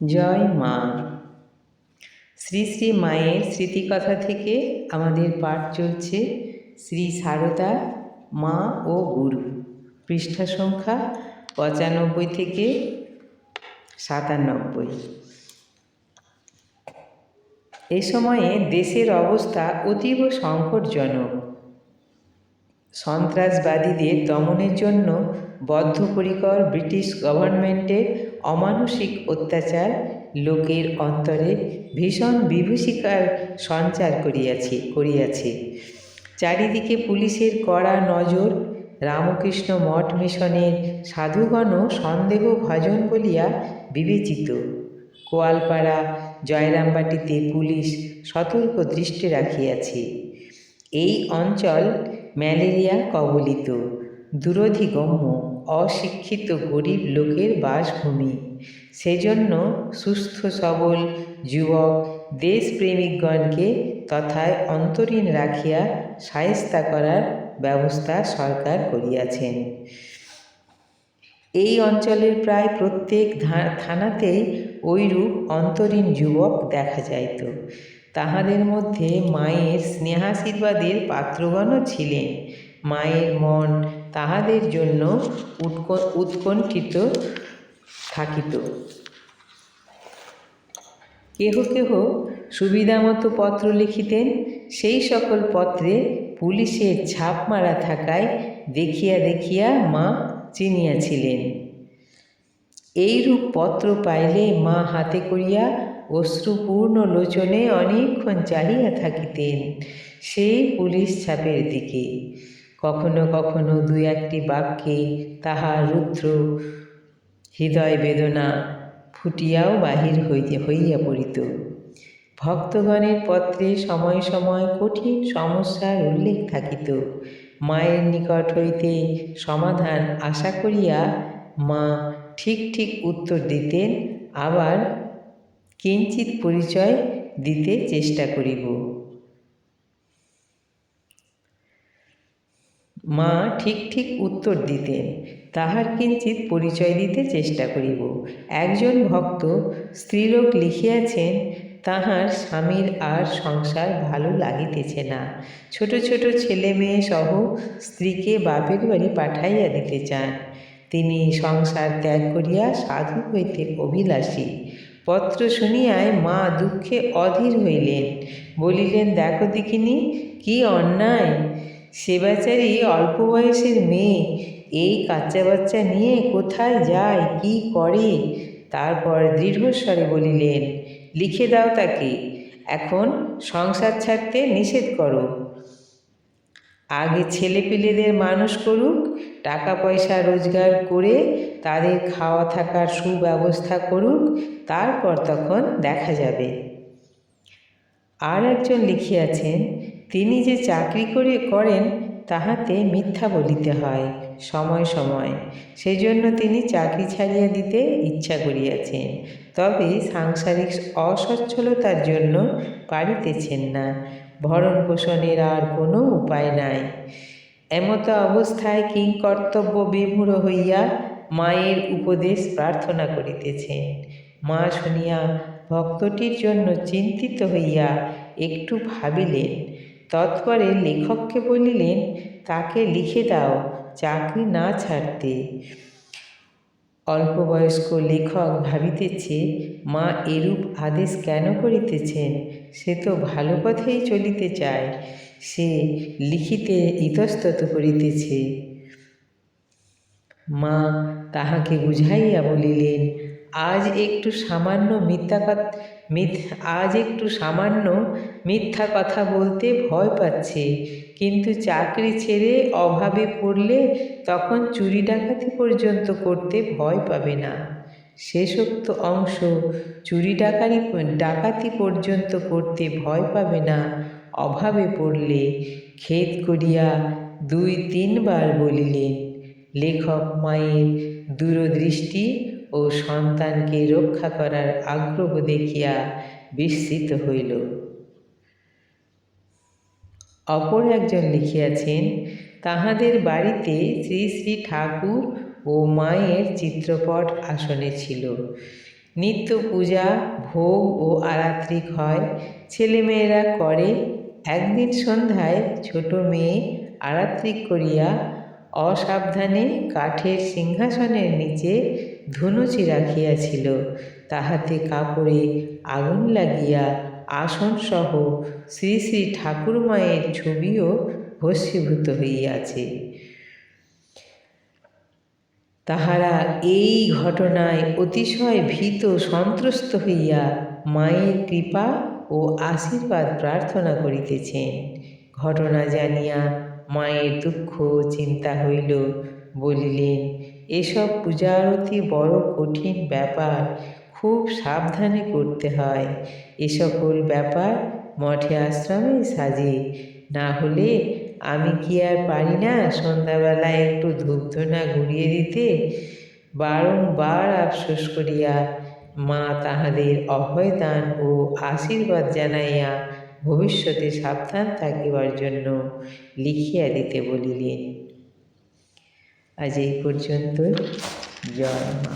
জয় মা। শ্রী শ্রী মায়ের স্মৃতিকথা থেকে আমাদের পাঠ চলছে শ্রী সারদা, মা ও গুরু। পৃষ্ঠা সংখ্যা পঁচানব্বই থেকে সাতানব্বই। এ সময়ে দেশের অবস্থা অতীব সংকটজনক। সন্ত্রাসবাদীদের দমনের জন্য বদ্ধপরিকর ব্রিটিশ গভর্নমেন্টের অমানসিক অত্যাচার লোকের অন্তরে ভীষণ বিভীষিকার সঞ্চার করিয়াছে করিয়াছে। চারিদিকে পুলিশের কড়া নজর, রামকৃষ্ণ মঠ মিশনের সাধুগণও সন্দেহ ভাজন বলিয়া বিবেচিত। কোয়ালপাড়া, জয়রামবাটিতে পুলিশ সতর্ক দৃষ্টি রাখিয়াছে। এই অঞ্চল ম্যালেরিয়া কবলিত, দূরধিগম্য। অশিক্ষিত গরিব লোকের বাসভূমি। সেজন্য সুস্থ, সবল যুবক, দেশপ্রেমিকগণকে তথায় অন্তরীণ রাখিয়া সায়স্তা করার ব্যবস্থা সরকার করিয়াছেন। এই অঞ্চলের প্রায় প্রত্যেক থানাতেই ঐরূপ অন্তরীণ যুবক দেখা যাইত। তাহাদের মধ্যে মায়ের স্নেহাশীর্বাদের পাত্রগণও ছিলেন। মায়ের মন তাহাদের জন্য উৎক, উৎকণ্ঠিত থাকিত। কেহ কেহ সুবিধামতো পত্র লিখিতেন, সেই সকল পত্রে পুলিশের ছাপ মারা থাকায় দেখিয়া দেখিয়া মা চিনিয়াছিলেন। এইরূপ পত্র পাইলে মা হাতে করিয়া অশ্রুপূর্ণ লোচনে অনেকক্ষণ চাহিয়া থাকিতেন, সেই পুলিশ ছাপের দিকে। কখনো কখনো দু একটি বাক্যে তাহার রুদ্র হৃদয় বেদনা ফুটিয়াও বাহির হইতে হইয়া পড়িত। ভক্তগণের পত্রে সময় সময় কঠিন সমস্যার উল্লেখ থাকিত। মায়ের নিকট হইতে সমাধান আশা করিয়া মা ঠিক ঠিক উত্তর দিতেন, আবার কিঞ্চিত পরিচয় দিতে চেষ্টা করিব। মা ঠিক ঠিক উত্তর দিতেন, তাহার কিঞ্চিত পরিচয় দিতে চেষ্টা করিব। একজন ভক্ত স্ত্রীলোক লিখিয়াছেন, তাহার স্বামীর আর সংসার ভালো লাগিতেছে না। ছোট ছোট ছেলে মেয়ে সহ স্ত্রীকে বাপের বাড়ি পাঠাইয়া দিতে চান। তিনি সংসার ত্যাগ করিয়া সাধু হইতে অভিলাষী। পত্র শুনিয়ায় মা দুঃখে অধীর হইলেন। বলিলেন, দেখো দেখিনি, কি অন্যায়? সে বেচারি অল্প বয়সের মেয়ে, এই কাচ্চা বাচ্চা নিয়ে কোথায় যায়, কি করে? তারপর দৃঢ়স্বরে বলিলেন, লিখে দাও তাকে, এখন সংসার ছাড়তে নিষেধ করো। আগে ছেলেপিলেদের মানুষ করুক টাকা পয়সা রোজগার করে তাদের খাওয়া থাকার সুব্যবস্থা করুক, তারপর তখন দেখা যাবে। আর একজন লিখিয়াছেন তিনি যে চাকরি করে করেন, তাহাতে মিথ্যা বলিতে হয়, সময় সময়। সেজন্য তিনি চাকরি ছাড়িয়া দিতে ইচ্ছা করিয়াছেন। তবে সাংসারিক অসচ্ছলতার জন্য পারিতেছেন না। ভরণ পোষণের আর কোনো উপায় নাই। এমতো অবস্থায় কিংকর্তব্য বিমূঢ় হইয়া মায়ের উপদেশ প্রার্থনা করিতেছেন। মা শুনিয়া ভক্তটির জন্য চিন্তিত হইয়া একটু ভাবিলেন তৎপরে লেখককে বলিলেন, তাকে লিখে দাও, চাকরি না ছাড়তে। অল্পবয়স্ক লেখক ভাবিতেছে, মা এরূপ আদেশ কেন করিতেছেন? সে তো ভালো পথেই চলিতে চায়। সে লিখিতে ইতস্তত করিতেছে। মা তাহাকে বুঝাইয়া বলিলেন আজ একটু সামান্য মিথ্যা কথা আজ একটু সামান্য মিথ্যা কথা বলতে ভয় পাচ্ছে। কিন্তু চাকরি ছেড়ে অভাবে পড়লে তখন চুরি ডাকাতি পর্যন্ত করতে ভয় পাবে না। শেষোক্ত অংশ চুরি ডাকারি ডাকাতি পর্যন্ত করতে ভয় পাবে না। অভাবে পড়লে খেদ করিয়া দুই তিনবার বলিলেন, লেখক মায়ের দূরদৃষ্টি ও সন্তানকে রক্ষা করার আগ্রহ দেখিয়া বিস্মিত হইল। অপর একজন লিখিয়াছেন, তাহাদের বাড়িতে শ্রী শ্রী ঠাকুর ও মায়ের চিত্রপট আসনে ছিল। নিত্য পূজা, ভোগ ও আরাত্রিক হয়। ছেলেমেয়েরা করে। একদিন সন্ধ্যায় ছোট মেয়ে আরাত্রিক করিয়া অসাবধানে কাঠের সিংহাসনের নিচে ধুনুচি রাখিয়াছিল। তাহাতে কাপড়ে আগুন লাগিয়া আসনসহ শ্রী শ্রী ঠাকুরমায়ের ছবিও ভস্মীভূত হইয়াছে। তাহারা এই ঘটনায় অতিশয় ভীত সন্ত্রস্ত হইয়া মায়ের কৃপা ও আশীর্বাদ প্রার্থনা করিতেছেন। ঘটনা জানিয়া মায়ের দুঃখ চিন্তা হইল, বলিলেন এসব পূজা পূজারতি বড় কঠিন ব্যাপার। খুব সাবধানে করতে হয়। এ সকল ব্যাপার মঠে আশ্রমে সাজে। না হলে আমি কি আর পারি না সন্ধ্যাবেলায় একটু ধূপধুনা ঘুরিয়ে দিতে? বারংবার আফসোস করিয়া মা তাহাদের অভয়দান ও আশীর্বাদ জানাইয়া ভবিষ্যতে সাবধান থাকিবার জন্য লিখিয়া দিতে বলিলেন। আজ এই পর্যন্ত জয় মা।